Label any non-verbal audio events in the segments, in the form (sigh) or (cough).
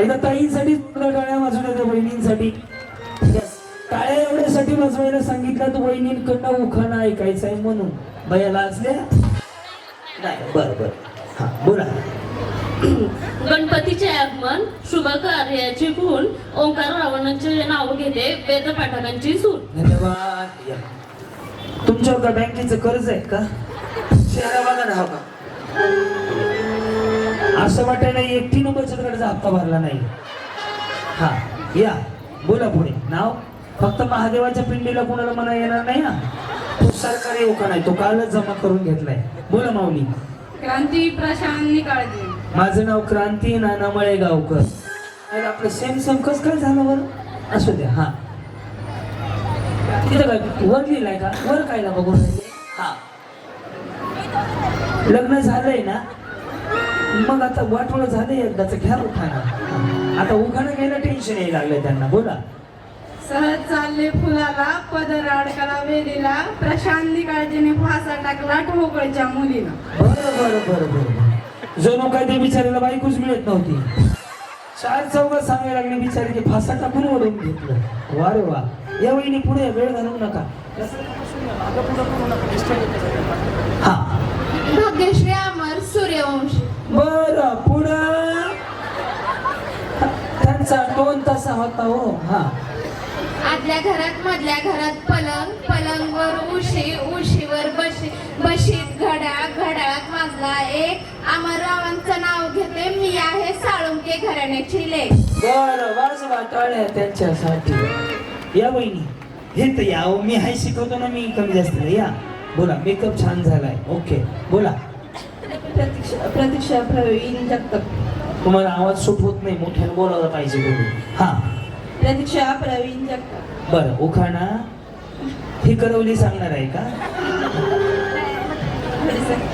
एकदा ताईंसाठी टाळ्या वाजवून येते बहिणींसाठी. टाळ्या एवढ्यासाठी वाजवायला सांगितलं तर बहिणींकडनं उखाणा ऐकायचं आहे म्हणून. भयाला असल्या नाही बरं बरं. हा बोला. गणपतीचे आगमन शुभ कार्याची खूण ओंकार रावणाचे नाव घेते वेद पाठकांची सून. धन्यवाद या. तुमच्यावर का बँकेचं कर्ज आहे का? शहरा बघा ना हा का असं वाटायला एकटीनं बचत गटाचा हप्ता भरला नाही. हा या बोला पुढे. नाव? फक्त महादेवाच्या पिंडीला कोणाला म्हणा येणार नाही हा? तो सरकारी ओका नाही तो कालच जमा करून घेतलाय. बोला माऊली. क्रांती प्रशांत निकाळजे माझं नाव क्रांती नाना मळेगावकर. अरे आपलं सेम सेम कस काय झालं बरं? असू द्या हा. तिथं काय वर लिहिलाय का? वर काय ना बघून? हा. लग्न झालंय ना? मग आता वाटवलं झालंय एकदाच घ्या उखाणा. आता उखाणा घ्यायला टेन्शन यायला लागलंय त्यांना बोला. सहज चालले फुलाला पदर अडकला वेलीला प्रशांत निकाळजेने फासा टाकला ठोकळच्या मुलीला. बरं बरं बरं बरं जणू काय ते बिचारीला बायकोच मिळत नव्हती. चार चौघात सांगायला लागले बिचारी ते फासा टाकून ओढून घेतलं. वा रे वा या वहिनी पुढे वेळ घालवू नका. हा. भाग्यश्री अमर सूर्यवंशी. बर पुढं? त्यांचा टोन तसा होता हो हा. आदल्या घरात मधल्या घरात पलंग पलंगवर उशी उशीवर बशी बशीत घड्याळ घड्याळात वाजला एक. अमररावांचं नाव घेते मी आहे साळुंके घराण्याची लेख. बर वाजवा टाळ्या त्यांच्यासाठी. या बहिणी हे तर या अहो, मी हाय शिकवतो ना मी कमी जास्त. या बोला मेकअप छान झालाय. ओके बोला. प्रतीक्षा प्रतीक्षा प्रवीण जगताप तुम्हाला आवाज सूट होत नाही मोठ्याने बोलायला पाहिजे तुम्ही. हा. प्रतीक्षा प्रवीण जगताप बरं उखाणा ही करवली सांगणार आहे का?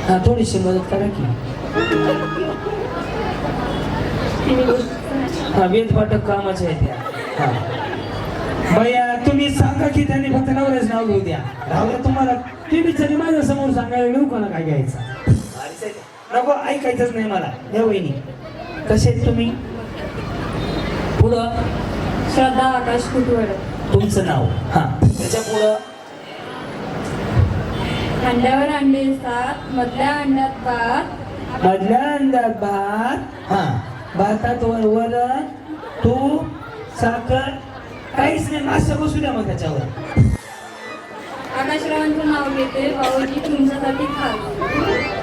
हा थोडीशी मदत करा की. हा वेद पाठक कामाचे आहेत त्या हा. भैया तुम्ही सांगा की त्यांनी फक्त नवऱ्याच नाव घेऊ द्या. राहू द्या तुम्हाला ती बिचारी माझ्यासमोर सांगायला घेऊ का ना काय घ्यायचा? नको ऐकायचंच नाही मला. या वहिनी कसे तुम्ही? पुढं श्रद्धा आकाश कुटवड तुमचं नाव. हा. त्याच्या पुढं अंड्यावर अंडे सात मधल्या अंड्यात भात. मधल्या अंदाज भात. हा. भातात वर वरण तूप साखर. काहीच नाही मासे बसू द्या मग त्याच्यावर. आकाशरावांचं नाव घेते भाऊजी तुमच्यासाठी खास.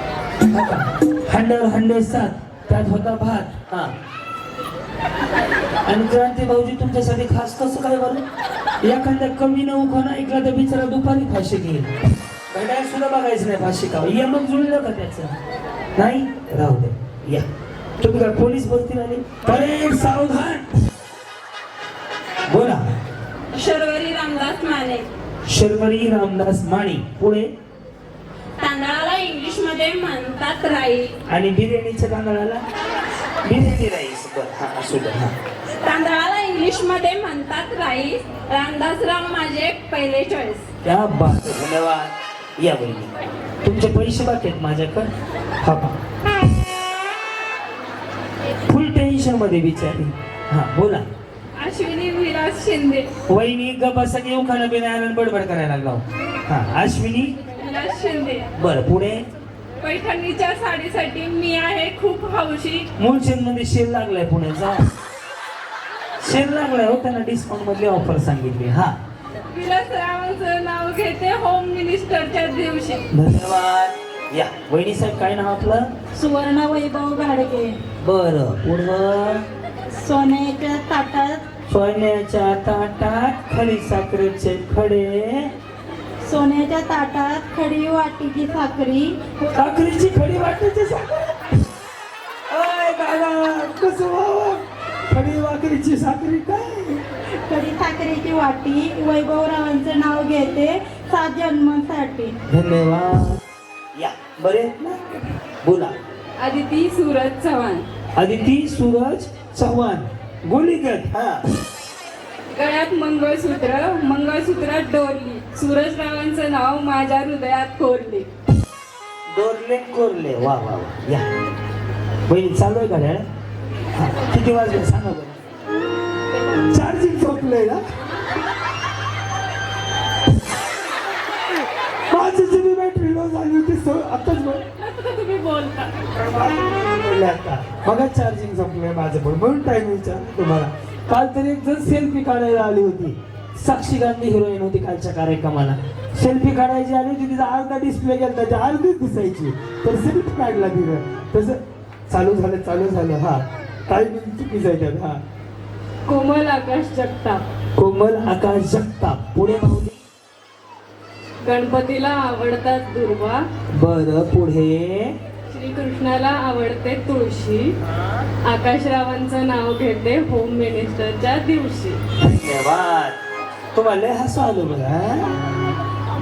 हंडर हंडे सात. त्यात होता भात. हा. आणि क्रांती भाऊजी तुमच्यासाठी खास कसं काय बरं? एखाद्या कमी न उखाणा ऐकला तर बिचारा दुपारी फाशी घेईल. घड्याळ सुद्धा बघायचं नाही फाशी का? या मग जुळलं का त्याचं? नाही? राहू दे. या. तुम्ही काय पोलीस भरती आली परेड सावधान! बोला. शर्वरी रामदास माने. शर्वरी रामदास माणी पुढे? मध्ये म्हणतात राई. आणि बिर्याणीच्या तांदळाला? बिर्याणी राईस. बरं हा असू हा. तांदळाला इंग्लिशमध्ये म्हणतात राईस रामदासराव माझे पहिले चॉईस त्या बात धन्यवाद. या बहिणी तुमचे पैसे बाकी आहेत माझ्याकडे. हा पहा. फुल टेन्शनमध्ये बिचारी. हा बोला. अश्विनी विराज शिंदे. वहिनी गप्पा सगळे उखाणं बिना बडबड करायला लागला हा. अश्विनी. विराज शिंदे. बर पुढे? पैठणीच्या साडीसाठी मी आहे खूप हौशी. मुलचंदमध्ये सेल लागलाय पुण्याचा सेल लागलाय हो त्यांना डिस्काउंट मधली ऑफर सांगितली हा. विलासरावांचं नाव घेते होम मिनिस्टरच्या दिवशी. धन्यवाद. या वहिनी साहेब काय नाव आपलं? सुवर्ण वैभव घाडगे बर पुढं? सोन्याच्या ताटात. सोन्याच्या ताटात खडी साखरेचे खडे. सोन्याच्या ताटात खडी वाटीची साखरी. साखरेची खडी वाटायची साखर. अय दादा कसं व्हावं खडी वाकरीची साखरी काय? खडी साखरेची वाटी. वैभवरावांचं नाव घेते सात जन्मासाठी. धन्यवाद. या बरे? बोला. आदिती सूरज चव्हाण. आदिती सूरज चव्हाण. गोलीगत हा. गळ्यात मंगळसूत्र मंगळसूत्रात डोरली सूरजरावांचं नाव माझ्या हृदयात कोरले. दोरले कोरले. वा वा वा. या. बहिणी चालू आहे गाड्या. हा, किती वाजले? सांगा बरं. चार्जिंग संपलंय ना? माझी जुनी बॅटरी लो झाली होती सो आताच बघ. तुम्ही बोलता. बघा चार्जिंग संपलंय माझं. पण म्हणून टाइम विचार तुम्हाला. काल तरी एक जण सेल्फी काढायला आली होती. साक्षी गांधी हिरोईन होती कालच्या कार्यक्रमाला. सेल्फी काढायची आली होती तिचा अर्धा डिस्प्ले गेला त्याच्या अर्धीच दिसायची. तर सेल्फी काढला तिनं. तसं चालू झालं चालू झालं हा. टायमिंग चुकीचं आहे त्यात हा. कोमल आकाश जगताप. कोमल आकाश जगताप. पुढे माऊली गणपतीला आवडतात दुर्वा. बर पुढे. श्रीकृष्णाला आवडते तुळशी. आकाशरावांचं नाव घेते होम मिनिस्टरच्या दिवशी. धन्यवाद. तुम्हाला लय हसू आलो बघा?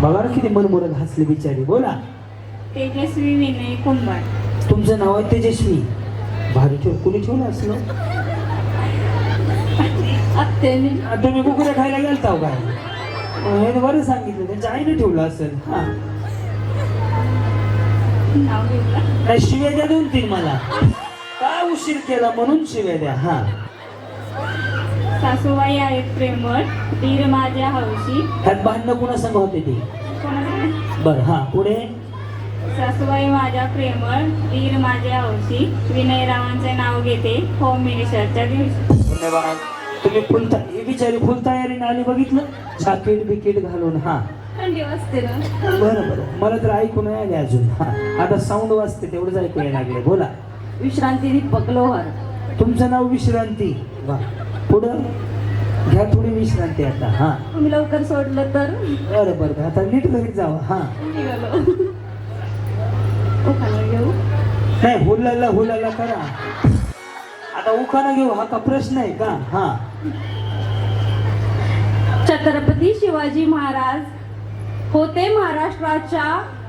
बघा किती मनमुरत हसली बिचारी बोला. तेजस्वी विनय कुंभार. तुमचं नाव आहे तेजस्वी. भारी ठेव कुणी ठेवलं असलं तुम्ही कुकुऱ्या खायला गेलता हो काय? हे बरं सांगितलं त्यांच्या आईने ठेवलं असेल हा. नाव घेतलं नाही शिव्या द्या दोन तीन मला. काय उशीर केला म्हणून शिव्या द्या हा. सासूबाई आहेत प्रेमळ तीर माझ्या हौशी. ह्यात भांडणं कुणा संग होते ते? बर हा पुढे. सासूबाई माझ्या प्रेमळ तीर माझ्या हौशी. विनय रावांचे नाव घेते होम मिनिस्टरच्या दिवशी. धन्यवाद. तुम्ही फुल ही बिचारी फुल तयारीने आली बघितलं? जॅकेट बिकेट घालून हा. थंडी वाजते ना. बरं बरं. मला तर ऐकू नाही आले अजून. आता साऊंड वाजते तेवढंच ऐकू यायला लागले. बोला. विश्रांती दीपक लोहार तुमचं नाव विश्रांती. वा. पुढं? घ्या थोडी विश्रांती आता. हा. तुम्ही लवकर सोडलं तर? बरं बरं आता नीट घरी जावं. हा. निघालो उखाणा घेऊ. नाही हुलाला हुलाला करा. आता उखाणा घेऊ. हा का प्रश्न आहे का? हा. छत्रपती शिवाजी महाराज होते महाराष्ट्राच्या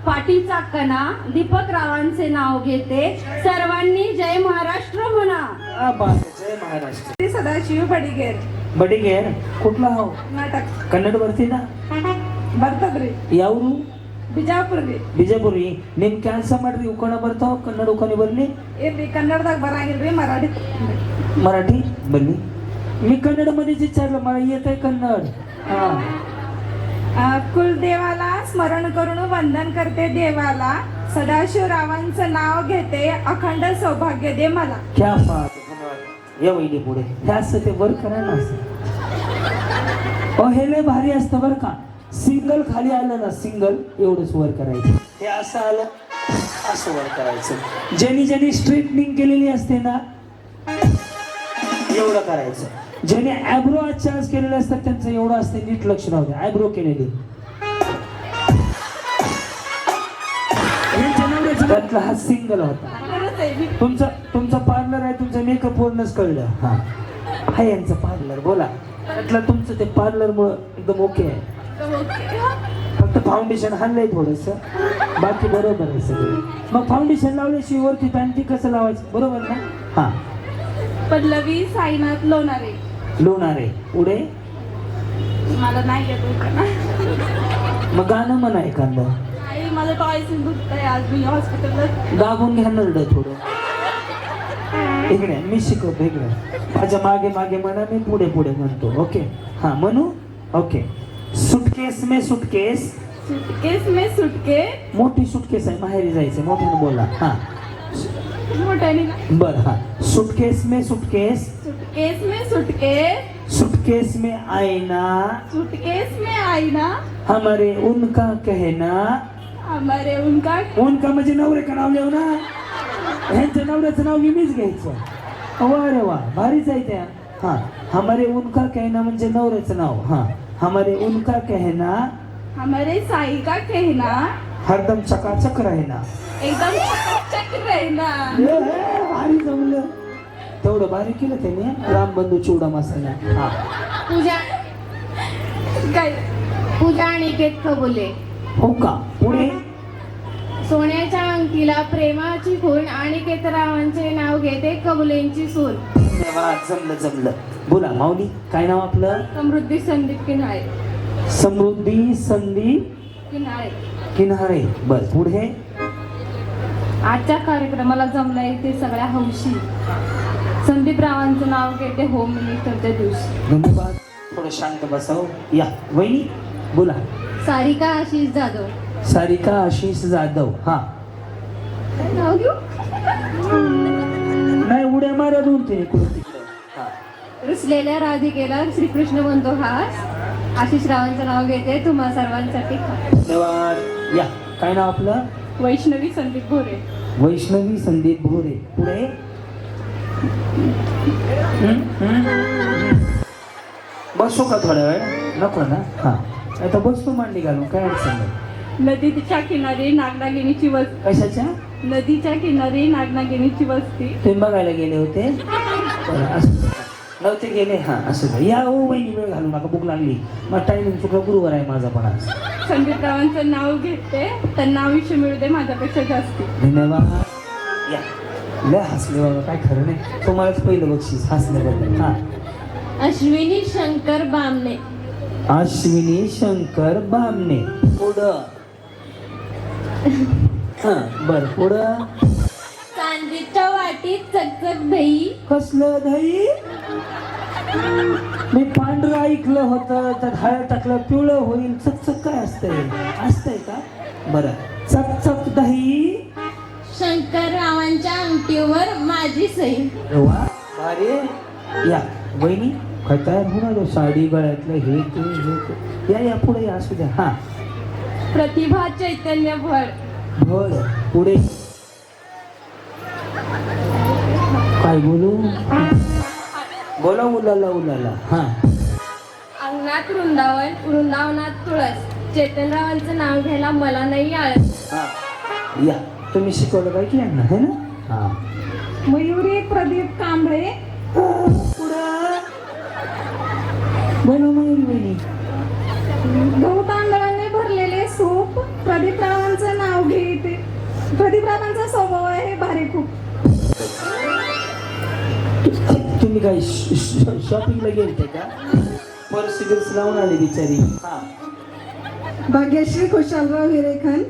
पाठीचा कणा दीपक रावांचे नाव घेते सर्वांनी जय महाराष्ट्र म्हणा हा, बास. जय महाराष्ट्र सदाशिव बडिगेर बडिगेर कुठला हो नाटक कन्नड वरती ना ಬರ್ತದ್ರಿ ಯಾವರು ಬಿಜಾಪುರ್ರಿ ಬಿಜಾಪುರಿ ನಿಮ್ ಕೆಲಸ ಮಾಡ್ರಿ ಉಕೋಣ ಬರ್ತಾವ ಕನ್ನಡ ಉಕೋಣಿ ಬರ್ಲಿ ಇಲ್ರಿ ಕನ್ನಡದಾಗ ಬರಂಗಿಲ್ರಿ ಮರಾಠಿ मराठी बरली मी कन्नड मध्येच विचारलं मला येत आहे कन्नड हा अ, कुलदेवाला स्मरण करून वंदन करते देवाला. सदाशिव रावांचं नाव घेते अखंड सौभाग्य दे मला. क्या बात या वहिनी पुढे. हे असं ते वर करा ना असं हे लय भारी असतं बरं का. सिंगल खाली आलं ना सिंगल एवढंच वर करायचं. हे असं आलं असं वर करायचं. ज्यांनी ज्यांनी स्ट्रेटनिंग केलेली असते ना एवढं करायचं. ज्याने ॲब्रो चार्ज केलेले असतात त्यांचं एवढं असते नीट लक्ष राहू द्या. ॲब्रो केलेली. त्यातला हा सिंगल होता. तुमचं तुमचं पार्लर आहे तुमचं मेकअप पूर्णच कळलं. हा. हा यांचं पार्लर बोला. त्यातलं तुमचं ते पार्लर मुळे एकदम ओके आहे. फक्त फाउंडेशन हल्लंय थोडस. बाकी बरोबर आहे सगळं. मग फाउंडेशन लावल्याशिवाय वरती पॅन्टी कसं लावायचं? बरोबर ना? हा. पल्लवी साईनाथ लोणारे. लोणार. आहे पुढे मला नाही. मग गाणं म्हणा एखादं. दुखतंय आज मी हॉस्पिटलला दाबून घ्या नरड थोडं. इकडे मी शिकवतो इकडे. माझ्या मागे मागे म्हणा मी पुढे पुढे म्हणतो. ओके? हा म्हणू ओके. सुटकेस मे सुटकेस. सुटकेस मे सुटके मोठी सुटकेस आहे माहेरी जायचं मोठ्यानं बोला. हा. मोठ्याने. बर हा. सुटकेस में सुटकेस. सुटकेस में सुटके सुटकेस में आईना। सुटकेस में आईना। हमारे उनका कहना। हमारे उनका उनका म्हणजे नवरे नाव लिहू ना। ह्यांच्या नवऱ्याचं नाव मीच घ्यायचं वा रे वा भारीच आहे त्या हा हमारे उनका कहना म्हणजे नवऱ्याचं नाव। हा हमारे उनका कहना। हमारे साई का कहना। हरदम चकाचक राहिना। एकदम चकाचक रहना। भारी तेवढं भारी केलं त्याने रामबंधू चिवडा मसाला. हा. पूजा. काय? पूजा अनिकेत कबुले हो का? पुढे? सोन्याच्या अंगठीला प्रेमाची खूण आणि केतरावांचे नाव घेते कबुलेंची सून. धन्यवाद जमलं जमलं. बोला माऊली काय नाव आपलं? समृद्धी संदीप किनाळे समृद्धी संदीप किनाळे किन्हाळे. बर पुढे? आजच्या कार्यक्रमाला जमलाय ते सगळ्या हौशी. संदीप रावांचं नाव घेते होम मिनिस्टरच्या दिवशी. धन्यवाद. थोडं शांत बसाव. या. वहिनी बोला. सारिका आशिष जाधव. सारिका आशिष जाधव. हा. नाव घेऊ? नाही उड्या मारा दोन ते इकडून तिकडं हा. रुसलेल्या राधिकेला श्रीकृष्ण म्हणतो हास आशिष रावांचं नाव घेते तुम्हा सर्वांसाठी. खास. धन्यवाद. या. काय नाव आपलं? वैष्णवी संदीप भोरे. वैष्णवी संदीप भोरे. पुढे? हं? हं? बसू का थोड्या वेळ? नको ना? हा. आता बसतो मांडी घालून काय अडचण नाही. नदीच्या किनारी नागनागिनीची वस्ती कशाच्या? नदीच्या किनारी नागनागिनीची वस्ती. तुम्ही बघायला गेले होते? बरं, असं नव्हते गेले? हा असं का या ओ वहिनी वेळ घालू नका भूक लागली. मग टायमिंग चुकला गुरुवार आहे माझा पण आज? संदीप रावांचं नाव घेते त्यांना आयुष्य मिळू दे माझ्यापेक्षा जास्ती. धन्यवाद. या. लय हसले बाबा काय खरं नाही. तुम्हालाच पहिलं बक्षीस हसल्याबद्दल हा. अश्विनी शंकर बामणे. अश्विनी शंकर बामणे. पुढं. हा बर पुढं. चांदीच्या वाटीत चकचक दही कसलं दही मी पांढरं ऐकलं होतं त्यात हळद टाकलं पिवळं होईल. चकचक काय असतंय? असतंय का? बरं. चकचक दही शंकररावांच्या अंगठीवर माझी सही. अरे या वहिनी काय तयार होणार साडी गळ्यातलं हे ते हे ते. या या पुढे या असू द्या. हा. प्रतिभा चैतन्य भड भड पुढे. काय बोलू? बोला उलाला उलाला. हा. अंगणात वृंदावन वृंदावनात तुळस. चेतनरावांचं नाव घ्यायला मला नाही आळस. हा. या. तुम्ही शिकवलं काय की यांना है ना? हा. मयुरी प्रदीप कांबळे? पुढं. बोला मयूर वहिनी. गहू तांदळाने भरलेले सूप. प्रदीपरावांचं नाव घेते प्रदीपरावांचा स्वभाव आहे भारी खूप. तुम्ही काय शॉपिंगला गेलते का? पर्स गिर्स लावून आले बिचारी. हा भाग्यश्री खुशालराव हिरेखन.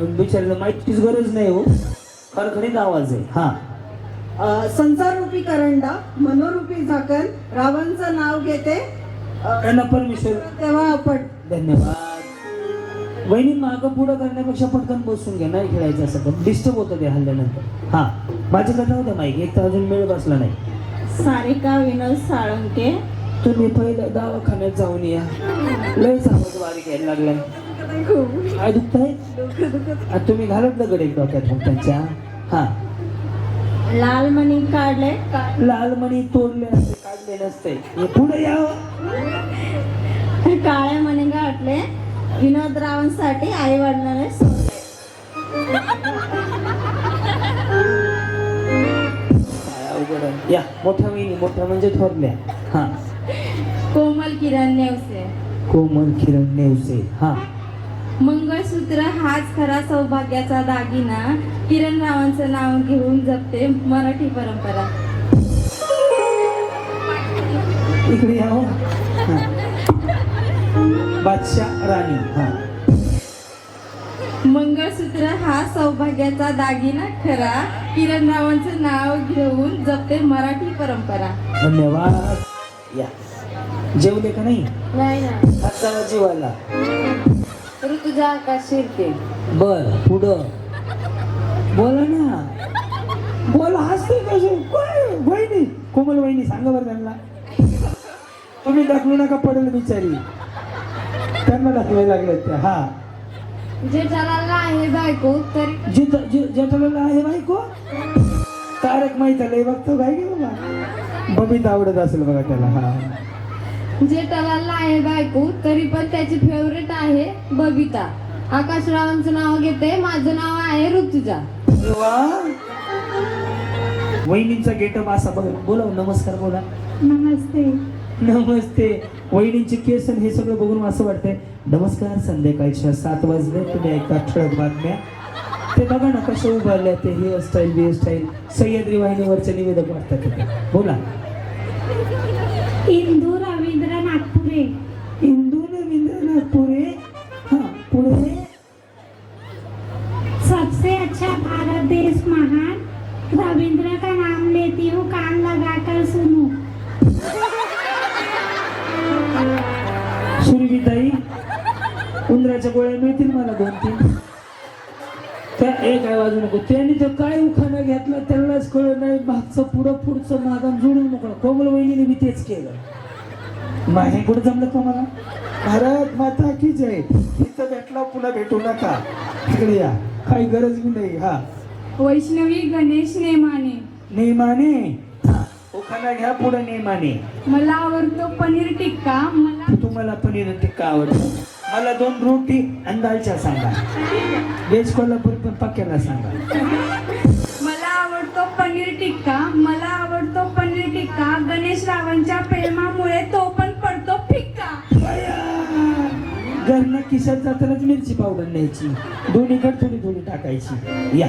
बिचारीला माहितीच गरज नाही हो. खरखरीत आवाज आहे. हा. संसाररूपी करंडा मनोरूपी झाकण रावांचं नाव घेते. त्यांना परमेश्वर तेव्हा आपण धन्यवाद. वहिनी मागं पुढं करण्यापेक्षा पटकन बसून घ्या. नाही खेळायचं असं पण. डिस्टर्ब होतं ते हल्ल्यानंतर. हा. माझ्याकडे नव्हतं माहिती एक तर अजून मेळ बसला नाही. सारिका विनोद साळुंके. तुम्ही पहिलं दवाखान्यात जाऊन या. लयच आवाज बारीक यायला लागलाय काय तुम्ही घालत दगड एक डोक्यात मग त्यांच्या. हा. लाल मणी काढले. लाल मणी तोडले असते काढले नसते. पुढे यावं काळ्या मणी गाठले विनोद रावांसाठी आई वडिलांनी अवघड. या मोठ्या वहिनी मोठ्या म्हणजे थोरल्या. हा. कोमल किरण नेवसे कोमल किरण नेवसे हा. मंगळसूत्र हाच खरा सौभाग्याचा दागिना. किरण रावांचं नाव घेऊन जपते मराठी परंपरा. इकडे यावं हा. बादशाह राणी हा. मंगळसूत्र हा सौभाग्याचा दागिना खरा. किरण रावांचं नाव घेऊन जपते मराठी परंपरा. धन्यवाद. या. जेवले का नाही? नाही ना. ऋतुजा आकाश बर पुढं. बोला ना. बोला हसते कसे काय वहिनी. कोमल वहिनी सांगा बरं त्यांना. तुम्ही दाखवू नका पडेल बिचारी. त्यांना दाखवायला लागले त्या हा. जे जलाला आहे बायको तरी जि- जेठालाल आहे बायको? तारक माहिती लय बघतो काय की बाबा बबीत आवडत असेल बघा त्याला हा. जे टलाला आहे बायको तरी पण त्याची फेवरेट आहे बबिता. आकाशरावांचं नाव घेते. माझं नाव आहे ऋतुजा. वहिनींचा गेटअप असा बघ बोला नमस्कार बोला. नमस्ते. नमस्ते. वहिनींचे केस हे सगळं बघून असं वाटतंय नमस्कार संध्याकाळच्या सात वाजले तुम्ही ऐका ठळक बातम्या. ते बघा ना कसे उभारले ते हेअरस्टाईल बिअरस्टाईल सह्याद्री वाहिनीवरचे निवेदक वाटतात. बोला. इंदू रवींद्र पुरे इंदू रविंद्रनाथ पुरे हाँ सबसे अच्छा भारत देश महान. रविंद्र का नाम लेती हूँ कान लगाकर सुनो. सूर्यताई उंदराच्या गोळ्या मिळतील मला दोन तीन. त्या एक आवाज नको. त्यांनी तर काय उखाणा घेतलं त्यालाच कळ नाही. मागचं पुढं पुढचं मागं जुळून मोकळं. कोमल वहिनीने मी तेच केलं. मा हे कुठं जमलं तुम्हाला? भारत माता की जय. इथं भेटला पुन्हा भेटू नका. इकडे या. काही गरज बी नाही. हा. वैष्णवी गणेश नेमाने. नेमाने? घ्या पुढे नेमाने. मला आवडतो पनीर टिक्का. मला तुम्हाला पनीर टिक्का आवडतो. मला दोन रोटी आणि दालच्या सांगा. वेज कोल्हापूर पण पक्याला सांगा. घरनं खिशात जातानाच मिरची पावडर न्यायची दोन्हीकडे थोडी थोडी टाकायची. या.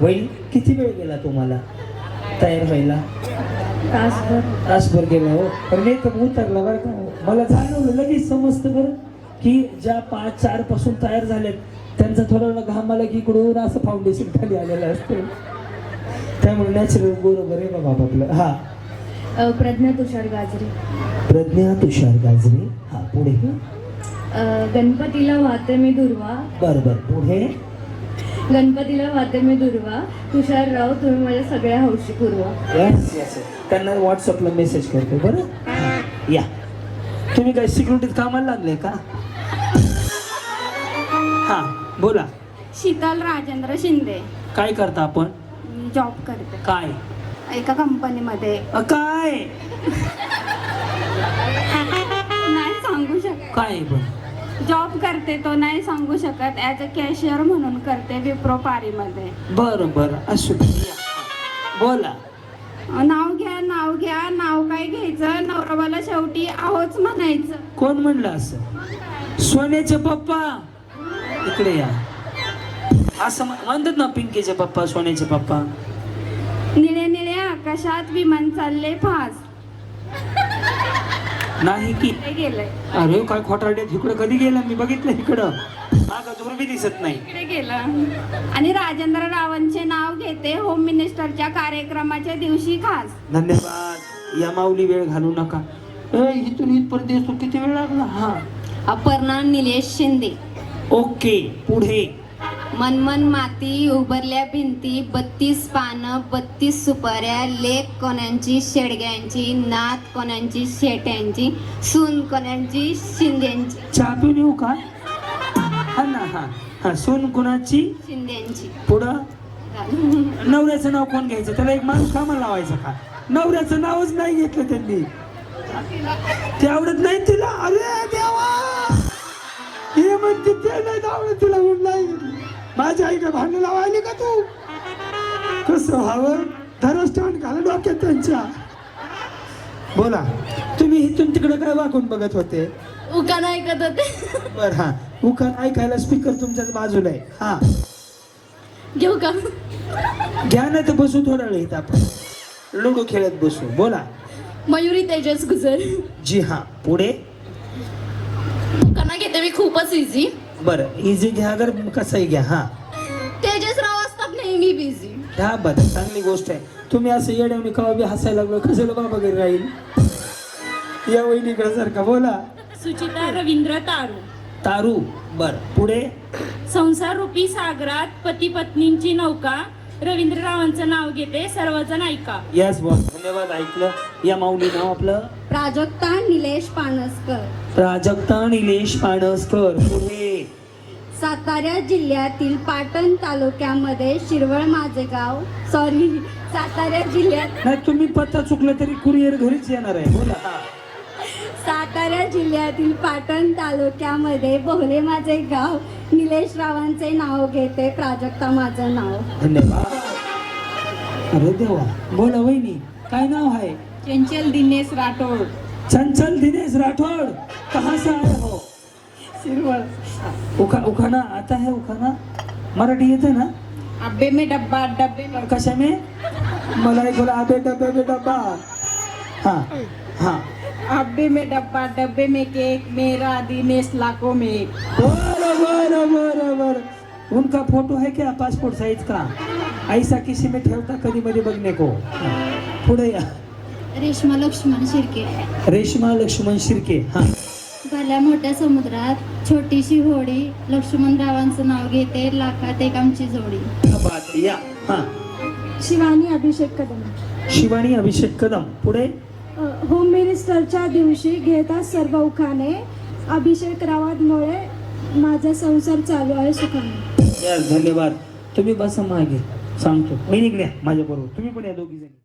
वैल किती वेळ गेला तुम्हाला? तयार व्हायला? तासभर. तासभर गेला हो. पण मेकअप उतरला बरं का. मला जाणवलं लगेच समजतं बरं की ज्या पाच चारपासून तयार झालेत त्यांचा थोडा घामाला की इकडून असं फाउंडेशन खाली आलेलं असतं. त्यामुळे नॅचरल बरोबर आहे बाबा आपलं. हा. प्रज्ञा तुषार गाजरे. प्रज्ञा तुषार गाजरे. हा पुढे. गणपतीला वाहते मी दुर्वा. बरं बरं. पुढे? गणपतीला वाहते मी दुर्वा. तुषार राव तुम्ही माझ्या सगळ्या हौशी पुरवा. येस येस त्यांना व्हॉट्सअपला मेसेज करतो बरं? या. तुम्ही काय सिक्युरिटीत कामाला लागले का? हा बोला. शीतल राजेंद्र शिंदे. काय करता आपण? जॉब करते. काय? एका कंपनीमध्ये अ, काय? (laughs) नाही सांगू शकत. काय पण? जॉब करते तो नाही सांगू शकत ॲज अ कॅशियर म्हणून करते विप्रो पारीमध्ये. बरं बरं. असू दे. बोला. नाव घ्या नाव घ्या. नाव काय घ्यायचं? नवराबाला शेवटी आहोच म्हणायचं. कोण म्हणलं असं? सोन्याचे पप्पा. इकडे या. असं म्हण- म्हणतात ना पिंकीचे पप्पा सोन्याचे पप्पा. निळे निळे आकाशात विमान चालले फास नाही की. अरे काय खोटारड्यात इकडं कधी गेला? मी बघितलं इकडं. मागं बी दिसत नाही. इकडे गेलं. आणि राजेंद्र रावांचे नाव घेते होम मिनिस्टरच्या कार्यक्रमाच्या दिवशी खास. धन्यवाद. या माऊली वेळ घालू नका. ए, इथून इथपर्यंत येतो. किती वेळ लागला? हा. अपर्णा निलेश शिंदे. ओके पुढे. मनमन माती उभरल्या भिंती बत्तीस पानं बत्तीस सुपाऱ्या लेक कोण्यांची शेडग्यांची नात कोण्यांची शेट्यांची सून कोण्यांची शिंद्यांची. चहा पिऊन येऊ का? हा ना हा हा सोन कुणाची? शिंद्यांची. पुढं? (laughs) नवऱ्याचं नाव कोण घ्यायचं? त्याला एक माणूस कामाला लावायचा का? नवऱ्याचं नावच नाही घेतलं त्यांनी. ते आवडत नाही तिला? अरे देवा! हे म्हणते ते नाही आवडत तिला म्हणून नाही माझ्या आई का भांडण लावायली का तू? कसं व्हावं? धरस्टान घाल डोक्यात त्यांच्या. बोला तुम्ही इथून तिकडे काय वाकून बघत होते? उकान ऐकत होते. बर हा. उखाण ऐकायला स्पीकर तुमच्याच बाजूला आहे. हा. घेऊ का? घ्या ना तर बसू थोडा वेळ इथं आपण. लुडो खेळत बसू. बोला. मयुरी तेजस गुजर. जी हा. पुढे? उकाना घेते मी खूपच इझी बरं इझी घ्या अगर कसंही घ्या हा. तेजस राव असतात नेहमी बिझी ह्या बरं चांगली गोष्ट आहे. तुम्ही असं येण्याने कवा बी हसायला लागलो कशाला बाबा घरी राहील? या वहिनीकडे जर का बोला. सुचिता रवींद्र तारू. तारू बर पुढे? संसार रूपी सागरात पती पत्नींची नौका. रवींद्र रावांचं नाव घेते सर्वजण ऐका. यस बॉस धन्यवाद ऐकलं. या माऊली नाव आपलं? प्राजक्ता निलेश पानसकर. प्राजक्ता निलेश पाणसकर पुढे. सातारा जिल्ह्यातील पाटण तालुक्यामध्ये शिरवळ माझे गाव सॉरी सातारा जिल्ह्यात नाही तुम्ही पत्ता चुकला तरी कुरिअर घरीच येणार आहे. बोला. सातारा जिल्ह्यातील पाटण तालुक्यामध्ये बोहले माझे गाव निलेश रावांचे नाव घेते प्राजक्ता माझं नाव. धन्यवाद. अरे देवा. बोला वहिनी. काय नाव आहे? चंचल दिनेश राठोड. चंचल दिनेश राठौड़? कहाँ से आए हो? शिरवळ उखा उखाना आता है उखाना? मराठी येते ना? अब्बे में डब्बा डब्बे में. कशा में? मला एक बोला आबे डब्बे में डब्बा. हाँ हाँ. अब्बे में डब्बा डब्बे में केक मेरा दिनेश लाखों में. बरं बरं बरं बरं. उनका फोटो है क्या? पासपोर्ट साइज का. ऐसा किसी में ठेवता कधी मध्ये बघने को. पुढे या. रेश्मा लक्ष्मण शिर्के. रेश्मा लक्ष्मण शिर्के हाँ. भल्या मोठ्या समुद्रात छोटीशी होडी लक्ष्मणरावांचं नाव घेते लाखात एक आमची जोडी. बात या हा. शिवानी अभिषेक कदम. शिवानी अभिषेक कदम पुढे. होम मिनिस्टरच्या दिवशी घेतात सर्व उखाणे अभिषेक रावतमुळे माझा संसार चालू आहे सुखाने. धन्यवाद. तुम्ही बसा मागे. सांगतो. मी निघल्या माझ्या बरोबर तुम्ही पण या दोघी जणी.